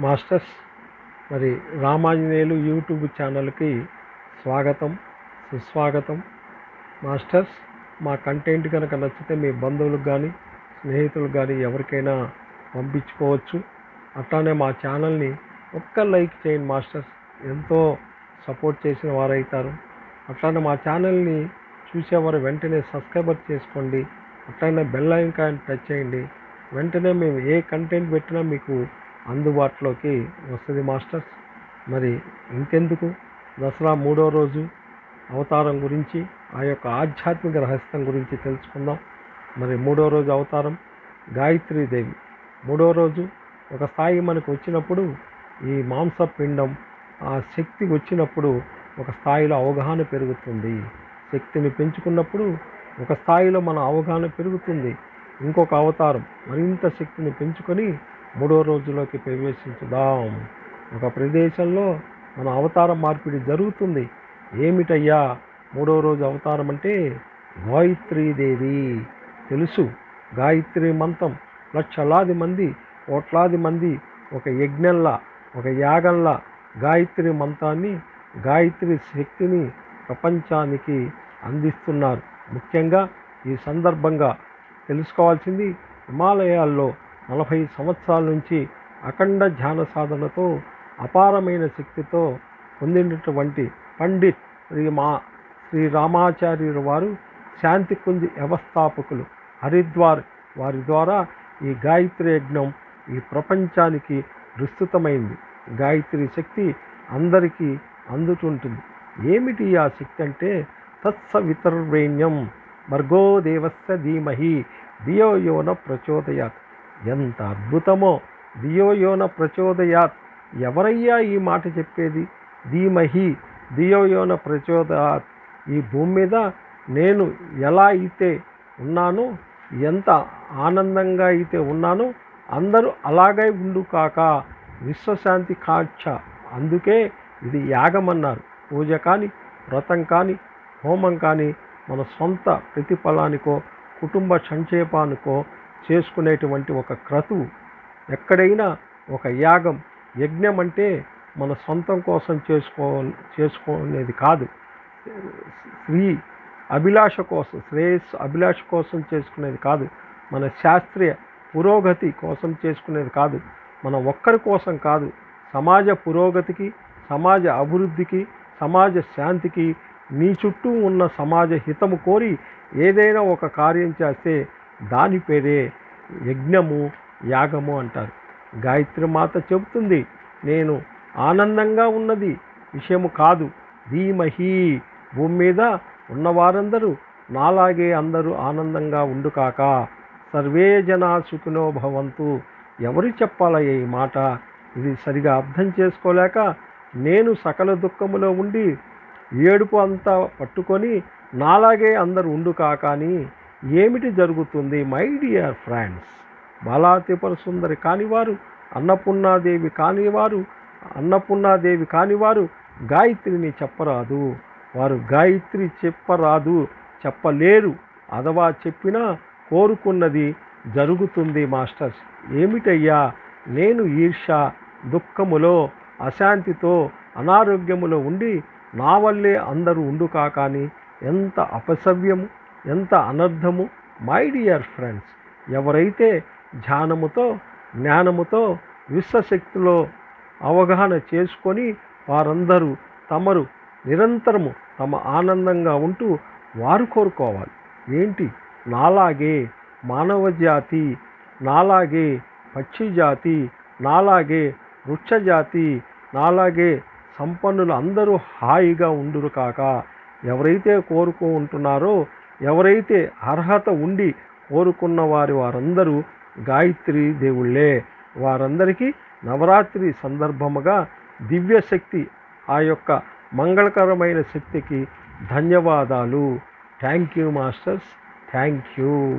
Masters మరి Ramanjaneyulu YouTube ఛానల్కి స్వాగతం సుస్వాగతం. మాస్టర్స్ మా కంటెంట్ కనుక నచ్చితే మీ బంధువులకు కానీ స్నేహితులకు కానీ ఎవరికైనా పంపించుకోవచ్చు. అట్లానే మా ఛానల్ని ఒక్క లైక్ చేయండి మాస్టర్స్ ఎంతో సపోర్ట్ చేసిన వారైతారు. అట్లానే మా ఛానల్ని చూసేవారు వెంటనే సబ్స్క్రైబర్ చేసుకోండి. అట్లనే బెల్ ఐకాన్ టచ్ చేయండి. వెంటనే మేము ఏ కంటెంట్ పెట్టినా మీకు అందుబాటులోకి వస్తుంది మాస్టర్స్. మరి ఇంకెందుకు? దసరా మూడో రోజు అవతారం గురించి ఆ యొక్క ఆధ్యాత్మిక రహస్యం గురించి తెలుసుకుందాం. మరి మూడో రోజు అవతారం గాయత్రీదేవి మూడో రోజు ఒక స్థాయి మనకు వచ్చినప్పుడు ఈ మాంసపిండం ఆ శక్తి వచ్చినప్పుడు ఒక స్థాయిలో అవగాహన పెరుగుతుంది. శక్తిని పెంచుకున్నప్పుడు ఒక స్థాయిలో మన అవగాహన పెరుగుతుంది. ఇంకొక అవతారం మరింత శక్తిని పెంచుకొని మూడో రోజులోకి ప్రవేశించుదాం. ఒక ప్రదేశంలో మన అవతార మార్పిడి జరుగుతుంది. ఏమిటయ్యా? మూడో రోజు అవతారం అంటే గాయత్రీదేవి. తెలుసు. గాయత్రి మంత్రం లక్షలాది మంది కోట్లాది మంది ఒక యజ్ఞంలా ఒక యాగంలా గాయత్రి మంత్రాన్ని గాయత్రి శక్తిని ప్రపంచానికి అందిస్తున్నారు. ముఖ్యంగా ఈ సందర్భంగా తెలుసుకోవాల్సింది హిమాలయాల్లో నలభై సంవత్సరాల నుంచి అఖండ ధ్యాన సాధనతో అపారమైన శక్తితో పొందినటువంటి పండిత్ శ్రీ మా శ్రీ రామాచార్యుల వారు శాంతికుంజ్ వ్యవస్థాపకులు హరిద్వార్ వారి ద్వారా ఈ గాయత్రి యజ్ఞం ఈ ప్రపంచానికి విస్తృతమైంది. గాయత్రి శక్తి అందరికీ అందుతుంటుంది. ఏమిటి ఆ శక్తి అంటే తత్సవితర్వేణ్యం. భర్గో దేవస్య ధీమహి ధియో యోన ప్రచోదయాత్. ఎంత అద్భుతమో దియోయోన ప్రచోదయాత్. ఎవరయ్యా ఈ మాట చెప్పేది? ధీమహి దియోయోన ప్రచోదయాత్. ఈ భూమి మీద నేను ఎలా అయితే ఉన్నానో ఎంత ఆనందంగా అయితే ఉన్నానో అందరూ అలాగే ఉండు కాక విశ్వశాంతి కాక్ష. అందుకే ఇది యాగం అన్నారు పూజ కానీ వ్రతం కానీ హోమం కానీ మన సొంత ప్రతిఫలానికో కుటుంబ సంక్షేపానికో చేసుకునేటువంటి ఒక క్రతువు. ఎక్కడైనా ఒక యాగం యజ్ఞం అంటే మన సొంతం కోసం చేసుకో చేసుకునేది కాదు. స్త్రీ అభిలాష కోసం శ్రేయస్సు అభిలాష కోసం చేసుకునేది కాదు. మన శాస్త్రీయ పురోగతి కోసం చేసుకునేది కాదు. మన ఒక్కరి కోసం కాదు. సమాజ పురోగతికి సమాజ అభివృద్ధికి సమాజ శాంతికి నీ చుట్టూ ఉన్న సమాజ హితము కోరి ఏదైనా ఒక కార్యం చేస్తే దాని పేరే యజ్ఞము యాగము అంటారు. గాయత్రి మాత చెబుతుంది నేను ఆనందంగా ఉన్నది విషయము కాదు. ధీమహి భూమి మీద ఉన్నవారందరూ నాలాగే అందరూ ఆనందంగా ఉండుకాక సర్వే జనా సుఖినో భవంతు. ఎవరు చెప్పాల ఈ మాట? ఇది సరిగా అర్థం చేసుకోలేక నేను సకల దుఃఖములో ఉండి ఏడుపు అంతా పట్టుకొని నాలాగే అందరు ఉండు కాకని ఏమిటి జరుగుతుంది మై డియర్ ఫ్రెండ్స్? బాలాతిపర సుందరి కానివారు అన్నపూర్ణాదేవి కానివారు అన్నపూర్ణాదేవి కానివారు గాయత్రిని చెప్పరాదు. వారు గాయత్రి చెప్పరాదు చెప్పలేరు. అథవా చెప్పినా కోరుకున్నది జరుగుతుంది మాస్టర్స్. ఏమిటయ్యా? నేను ఈర్ష దుఃఖములో అశాంతితో అనారోగ్యములో ఉండి నా వల్లే అందరూ ఉండుకా కానీ ఎంత అపసవ్యము ఎంత అనర్థము? మై డియర్ ఫ్రెండ్స్ ఎవరైతే ధ్యానముతో జ్ఞానముతో విశ్వశక్తిలో అవగాహన చేసుకొని వారందరూ తమరు నిరంతరము తమ ఆనందంగా ఉంటూ వారు కోరుకోవాలి. ఏంటి? నాలాగే మానవ జాతి నాలాగే పక్షి జాతి నాలాగే వృక్ష జాతి నాలాగే సంపన్నులు అందరూ హాయిగా ఉండురు కాక ఎవరైతే కోరుకుంటున్నారో ఎవరైతే అర్హత ఉండి కోరుకున్న వారి వారందరూ గాయత్రి దేవుళ్ళే. వారందరికీ నవరాత్రి సందర్భముగా దివ్యశక్తి ఆ యొక్క మంగళకరమైన శక్తికి ధన్యవాదాలు. Thank you masters. Thank you.